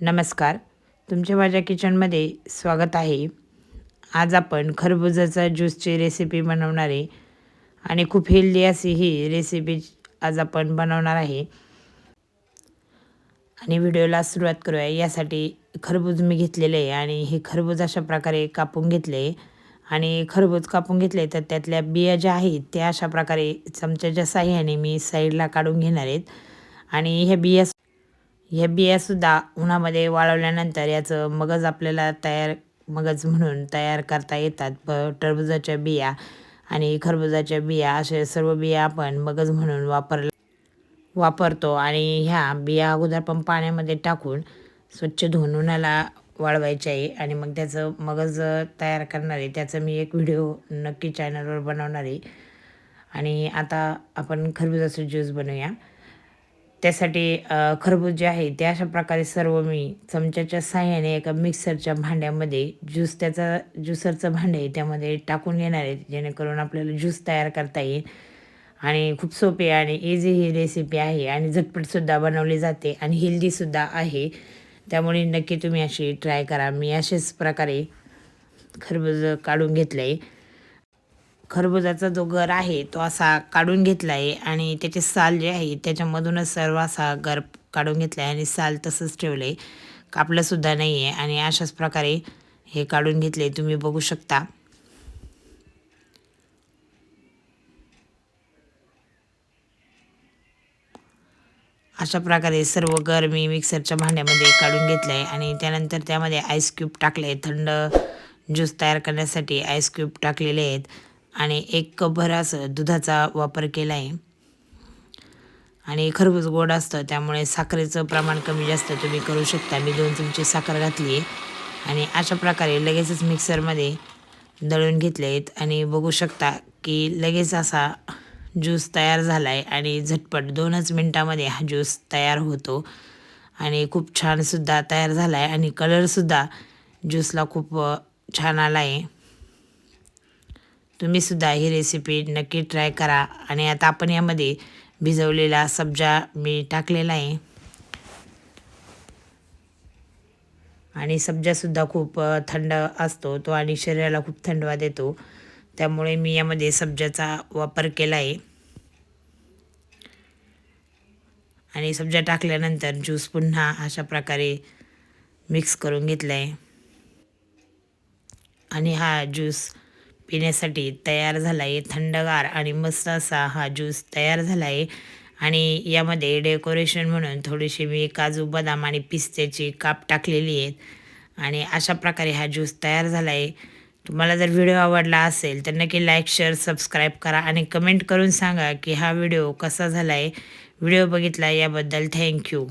नमस्कार. तुमचे माझ्या किचनमध्ये स्वागत आहे. आज आपण खरबुजाचा ज्यूसची रेसिपी बनवणारे आणि खूप हेल्दी अशी ही रेसिपी आज आपण बनवणार आहे. आणि व्हिडिओला सुरुवात करूया. यासाठी खरबूज मी घेतलेले आहे आणि हे खरबूज अशा प्रकारे कापून घेतले आणि खरबूज कापून घेतले तर त्यातल्या बिया ज्या आहेत त्या अशा प्रकारे चमच्याच्या साह्याने मी साईडला काढून घेणार आहेत. आणि ह्या बिया ह्या बियासुद्धा उन्हामध्ये वाळवल्यानंतर याचं मगज आपल्याला तयार मगज म्हणून तयार करता येतात. प टरबुजाच्या बिया आणि खरबुजाच्या बिया असे सर्व बिया आपण मगज म्हणून वापर वापरतो आणि ह्या बिया अगोदर पण पाण्यामध्ये टाकून स्वच्छ धुवून उन्हाला वाळवायचे आहे आणि मग त्याचं मगज तयार करणार आहे. त्याचं मी एक व्हिडिओ नक्की चॅनलवर बनवणार आहे. आणि आता आपण खरबुजाचं ज्यूस बनवूया. त्यासाठी खरबूज जे आहे ते अशा प्रकारे सर्व मी चमच्याच्या साह्याने एका मिक्सरच्या भांड्यामध्ये ज्यूस त्याचा ज्युसरचं भांडे आहे त्यामध्ये टाकून घेणार आहे जेणेकरून आपल्याला ज्यूस तयार करता येईल. आणि खूप सोपी आणि इझी ही रेसिपी आहे आणि झटपटसुद्धा बनवली जाते आणि हेल्दीसुद्धा आहे. त्यामुळे नक्की तुम्ही अशी ट्राय करा. मी अशाच प्रकारे खरबूज काढून घेतलं आहे खरबुजाचा जो गर आहे तो असा काढून घेतला आहे आणि त्याचे साल जे आहे त्याच्यामधूनच सर्व असा गर काढून घेतला आहे आणि साल तसंच ठेवलं आहे कापलंसुद्धा नाही आहे आणि अशाच प्रकारे हे काढून घेतले तुम्ही बघू शकता. अशा प्रकारे सर्व गर मी मिक्सरच्या भांड्यामध्ये काढून घेतलं आहे आणि त्यानंतर त्यामध्ये आईस क्यूब टाकले थंड ज्यूस तयार करण्यासाठी आईस क्यूब टाकलेले आहेत. आणि एक कपभर असं दुधाचा वापर केला आहे आणि खरबूज गोड असतं त्यामुळे साखरेचं प्रमाण कमी जास्त तुम्ही करू शकता. मी दोन चमचे साखर घातली आहे. आणि अशा प्रकारे लगेचच मिक्सरमध्ये दळून घेतले आहेत आणि बघू शकता की लगेच असा ज्यूस तयार झाला आहे आणि झटपट दोनच मिनटामध्ये हा ज्यूस तयार होतो. आणि खूप छानसुद्धा तयार झाला आहे आणि कलरसुद्धा ज्यूसला खूप छान आला आहे तुम्हीसुद्धा ही रेसिपी नक्की ट्राय करा. आणि आता आपण यामध्ये भिजवलेला सब्जा मी टाकलेला आहे. आणि सब्जासुद्धा खूप थंड असतो तो आणि शरीराला खूप थंडवा देतो. त्यामुळे मी यामध्ये सब्जाचा वापर केला आहे. आणि सब्जा टाकल्यानंतर ज्यूस पुन्हा अशा प्रकारे मिक्स करून घेतला आहे आणि हा ज्यूस पिण्यासाठी तयार झाला आहे थंडगार आणि मस्त असा हा ज्यूस तयार झाला आहे आणि यामध्ये डेकोरेशन म्हणून थोडीशी मी काजू बदाम आणि पिस्त्याची काप टाकलेली आहेत आणि अशा प्रकारे हा ज्यूस तयार झाला आहे तुम्हाला जर व्हिडिओ आवडला असेल तर नक्की लाईक शेअर सबस्क्राईब करा आणि कमेंट करून सांगा की हा व्हिडिओ कसा झाला आहे व्हिडिओ बघितला याबद्दल थँक्यू.